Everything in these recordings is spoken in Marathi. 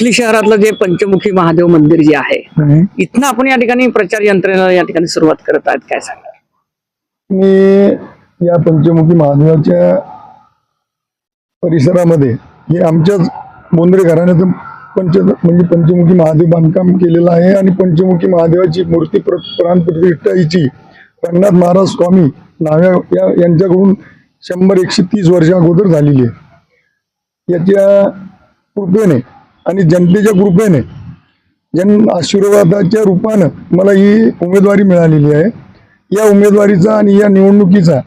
चिखली शहरातलं जे पंचमुखी महादेव मंदिर जे आहे. इथनं आपण या ठिकाणी प्रचार यंत्रणेला या ठिकाणी सुरुवात करत आहेत काय सांगा मी या पंचमुखी महादेवाच्या परिसरामध्ये हे आमच्याच बोंद्रे घराण्याचं पंच म्हणजे पंचमुखी महादेव बांधकाम केलेलं आहे आणि पंचमुखी महादेवाची मूर्ती प्र प्राण प्रतिष्ठा हिची रंगनाथ महाराज स्वामी नाव्या या यांच्याकडून शंभर एकशे तीस वर्ष अगोदर झालेली आहे याच्या कृपेने आणि जनतेच्या कृपेने जन आशीर्वादाच्या रूपानं मला ही उमेदवारी मिळालेली आहे. या उमेदवारीचा आणि या निवडणुकीचा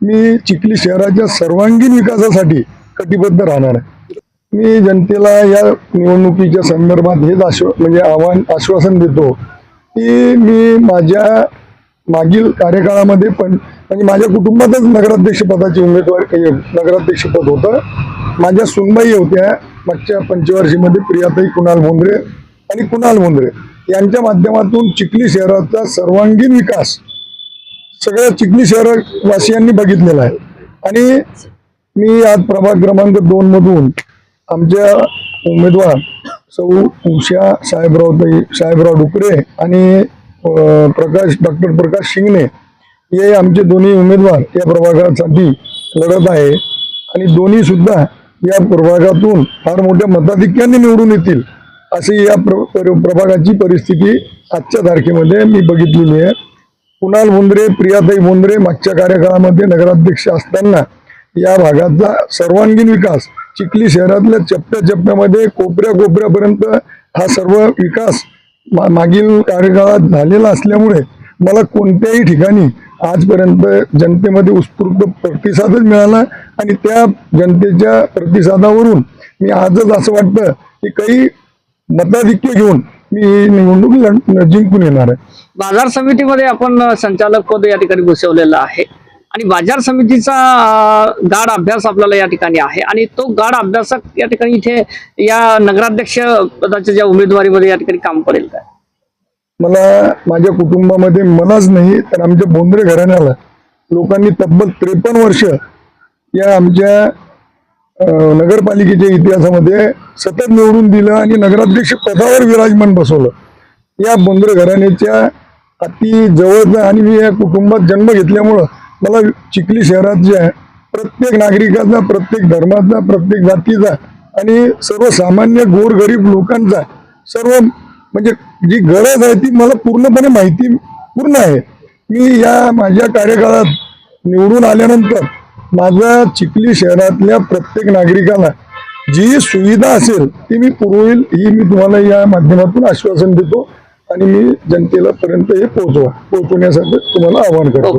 मी चिखली शहराच्या सर्वांगीण विकासासाठी कटिबद्ध राहणार आहे. मी जनतेला या निवडणुकीच्या संदर्भात हेच आश्व म्हणजे आव्हान आश्वासन देतो की मी माझ्या मागील कार्यकाळामध्ये पण म्हणजे माझ्या कुटुंबातच नगराध्यक्षपदाची उमेदवारी नगराध्यक्षपद होतं. माझ्या सुनबाई होत्या मागच्या पंचवार्षीमध्ये प्रियाताई कुणाल मोंद्रे आणि कुणाल मोंद्रे. यांच्या माध्यमातून चिखली शहराचा सर्वांगीण विकास सगळ्या चिखली शहरवासियांनी बघितलेला आहे. आणि मी आज प्रभाग क्रमांक दोन मधून आमच्या उमेदवार सौ उषा साहेबराव साहेबराव डुकरे आणि प्रकाश डॉक्टर प्रकाश शिंगणे हे आमचे दोन्ही उमेदवार या प्रभागासाठी लढत आहे. आणि दोन्ही सुद्धा या प्रभागातून फार मोठ्या मताधिक्याने निवडून येतील अशी या प्र प्रभागाची परिस्थिती आजच्या तारखेमध्ये मी बघितलेली आहे. कुणाल मुंद्रे प्रियाताई मुंद्रे मागच्या कार्यकाळामध्ये नगराध्यक्ष असताना या भागाचा सर्वांगीण विकास चिखली शहरातल्या चप्प्या चप्प्यामध्ये कोपऱ्या कोपऱ्यापर्यंत हा सर्व विकास मा- मागील कार्यकाळात झालेला असल्यामुळे मला कोणत्याही ठिकाणी आजपर्यंत जनतेमध्ये उत्स्फूर्त प्रतिसादच मिळाला. आणि त्या जनतेच्या प्रतिसादावरून मी आजच असं वाटतं की काही मताधिक्य घेऊन मी ही निवडणूक लढ- जिंकून येणार आहे. बाजार समितीमध्ये आपण संचालक पद या ठिकाणी बसवलेलं आहे. आणि बाजार समितीचा गाढ अभ्यास आपल्याला या ठिकाणी आहे. आणि तो गाढ अभ्यासक या ठिकाणी इथे या नगराध्यक्ष पदाच्या ज्या उमेदवारीमध्ये या ठिकाणी काम करेल काय मला माझ्या कुटुंबामध्ये मलाच नाही तर आमच्या बोंद्रे घराण्याला लोकांनी तब्बल त्रेपन्न वर्ष या आमच्या नगरपालिकेच्या इतिहासामध्ये सतत निवडून दिलं आणि नगराध्यक्ष पदावर विराजमान बसवलं. या बंदर घराण्याच्या अति जवळचा आणि मी या कुटुंबात जन्म घेतल्यामुळं मला चिखली शहरात जे आहे प्रत्येक नागरिकाचा प्रत्येक धर्माचा प्रत्येक जातीचा आणि सर्वसामान्य गोरगरीब लोकांचा सर्व म्हणजे जी गरज आहे ती मला पूर्णपणे माहिती पूर्ण आहे. मी या माझ्या कार्यकाळात निवडून आल्यानंतर माझा चिखली शहरातल्या प्रत्येक नागरिकाला जी सुविधा असेल ती मी पुरवेल ही मी तुम्हाला या माध्यमातून आश्वासन देतो आणि मी जनतेला पर्यंत हे पोहोचवा पोहोचवण्यासाठी तुम्हाला आवाहन करतो.